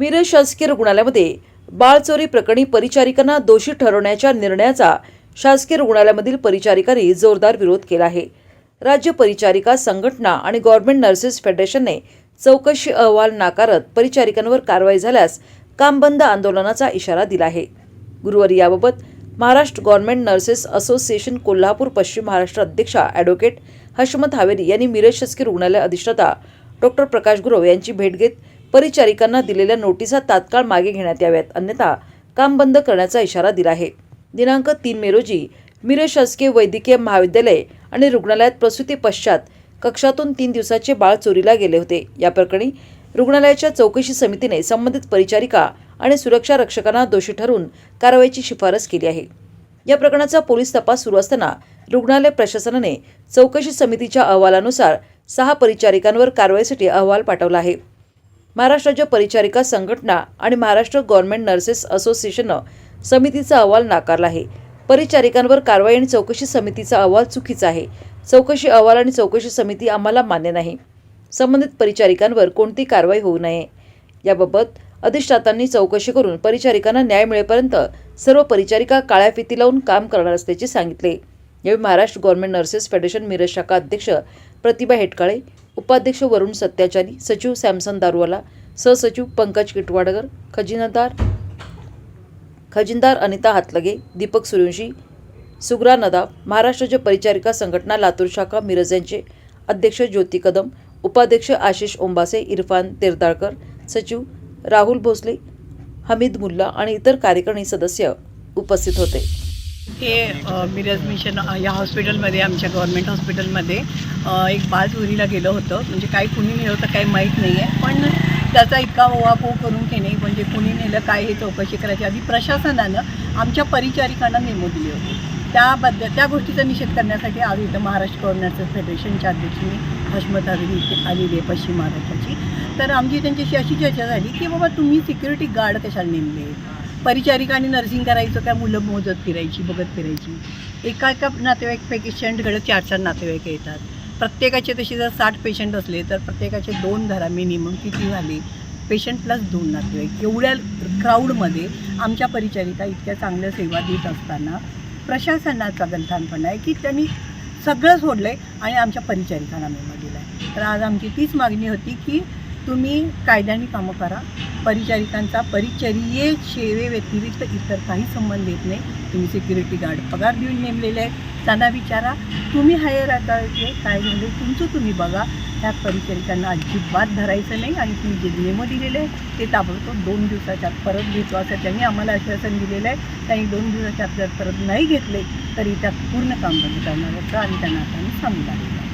मिरज शासकीय रुग्णालयामध्ये बाळचोरी प्रकरणी परिचारिकांना दोषी ठरवण्याच्या निर्णयाचा शासकीय रुग्णालयामधील परिचारिकांनी जोरदार विरोध केला आहे. राज्य परिचारिका संघटना आणि गव्हर्नमेंट नर्सेस फेडरेशनने चौकशी अहवाल नाकारत परिचारिकांवर कारवाई झाल्यास कामबंद आंदोलनाचा इशारा दिला आहे. गुरुवारी याबाबत Maharashtra government nurses association Kolhapur पश्चिम महाराष्ट्र अध्यक्षा ॲडव्होकेट हशमत हावेरी यांनी मिरज शासकीय रुग्णालय अधिष्ठाता डॉक्टर प्रकाश गुरव यांची भेट घेत परिचारिकांना दिलेल्या नोटिसा तात्काळ मागे घेण्यात याव्यात. अन्यथा काम बंद करण्याचा इशारा दिला आहे. दिनांक तीन मे रोजी मिरज शासकीय वैद्यकीय महाविद्यालय आणि रुग्णालयात प्रसूती पश्चात कक्षातून तीन दिवसाचे बाळ चोरीला गेले होते. या प्रकरणी रुग्णालयाच्या चौकशी समितीने संबंधित परिचारिका आणि सुरक्षा रक्षकांना दोषी ठरवून कारवाईची शिफारस केली आहे. या प्रकरणाचा पोलीस तपास सुरू असताना रुग्णालय प्रशासनाने चौकशी समितीच्या अहवालानुसार सहा परिचारिकांवर कारवाईसाठी अहवाल पाठवला आहे. महाराष्ट्राच्या परिचारिका संघटना आणि महाराष्ट्र गव्हर्नमेंट नर्सेस असोसिएशननं समितीचा अहवाल नाकारला आहे. परिचारिकांवर कारवाई आणि चौकशी समितीचा अहवाल चुकीचा आहे. चौकशी अहवाल आणि चौकशी समिती आम्हाला मान्य नाही. संबंधित परिचारिकांवर कोणती कारवाई होऊ नये? याबाबत अधिष्ठातांनी चौकशी करून परिचारिकांना न्याय मिळेपर्यंत सर्व परिचारिका काळ्या फिती लावून काम करणार असल्याचे सांगितले. यावेळी Maharashtra government nurses federation Miraj शाखा अध्यक्ष प्रतिभा हेटकाळे उपाध्यक्ष वरुण सत्याचारी सचिव सॅमसन दारुवाला सहसचिव पंकज किटवाडकर खजिनदार खजिनदार अनिता हातलगे दीपक सूर्यवंशी सुग्रा नदाब महाराष्ट्राच्या परिचारिका संघटना लातूर शाखा मिरज यांचे अध्यक्ष ज्योती कदम उपाध्यक्ष आशिष ओंबासे इरफान तेरदाळकर सचिव राहुल भोसले हमीद मुल्ला आणि इतर कार्यकारिणी सदस्य उपस्थित होते. हे मिरज मिशन या हॉस्पिटलमध्ये आमच्या गव्हर्मेंट हॉस्पिटलमध्ये एक बाळ चोरीला गेलं होतं. म्हणजे काही कुणी नेलं होतं काही माहीत नाही आहे पण त्याचा इतका ओवापोह करून की नाही म्हणजे कुणी नेलं काय हे चौकशी करायची. आधी प्रशासनानं आमच्या परिचारिकांना नेमो दिले होते. त्याबद्दल त्या गोष्टीचा निषेध करण्यासाठी आज इथं महाराष्ट्र गव्हर्नरचं फेडरेशनच्या अध्यक्षांनी हशमत हवेली इथे आलेली आहे पश्चिम महाराष्ट्राची. तर आमची त्यांच्याशी अशी चर्चा झाली की बाबा तुम्ही सिक्युरिटी गार्ड कशाला नेमले? परिचारिका आणि नर्सिंग करायचं काय मुलं मोजत फिरायची बघत फिरायची. एका एका नातेवाईक पेशंटकडे चार चार नातेवाईक येतात. प्रत्येकाचे तसे जर साठ पेशंट असले तर प्रत्येकाचे दोन धरा मिनिमम किती झाले? पेशंट प्लस दोन नातेवाईक एवढ्या क्राऊडमध्ये आमच्या परिचारिका इतक्या चांगल्या सेवा देत असताना प्रशासनाचा गंथानपणा आहे की त्यांनी सगळं सोडलं आहे आणि आमच्या परिचारिकांना मेमा दिला आहे तर आज आमची तीच मागणी होती की तुम्ही कायद्याने कामं करा. परिचारिकांचा परिचर्ये सेवे व्यतिरिक्त इतर काही संबंध येत नाही. तुम्ही सिक्युरिटी गार्ड पगार देऊन नेमलेले आहेत. त्यांना विचारा. तुम्ही हायर अथॉरिटी काय झाले? तुमचं तुम्ही बघा. त्या परिचारिकांना अजिबात धरायचं नाही आणि तुम्ही जे नियमं दिलेले आहे ते ताबडतोब दोन दिवसाच्या आत परत घेतो असं त्यांनी आम्हाला आश्वासन दिलेलं आहे. त्यांनी दोन दिवसाच्या आत जर परत नाही घेतले तरी त्यात पूर्ण काम बंद करणार होतं आणि त्यांना आता आम्ही सांगू आहे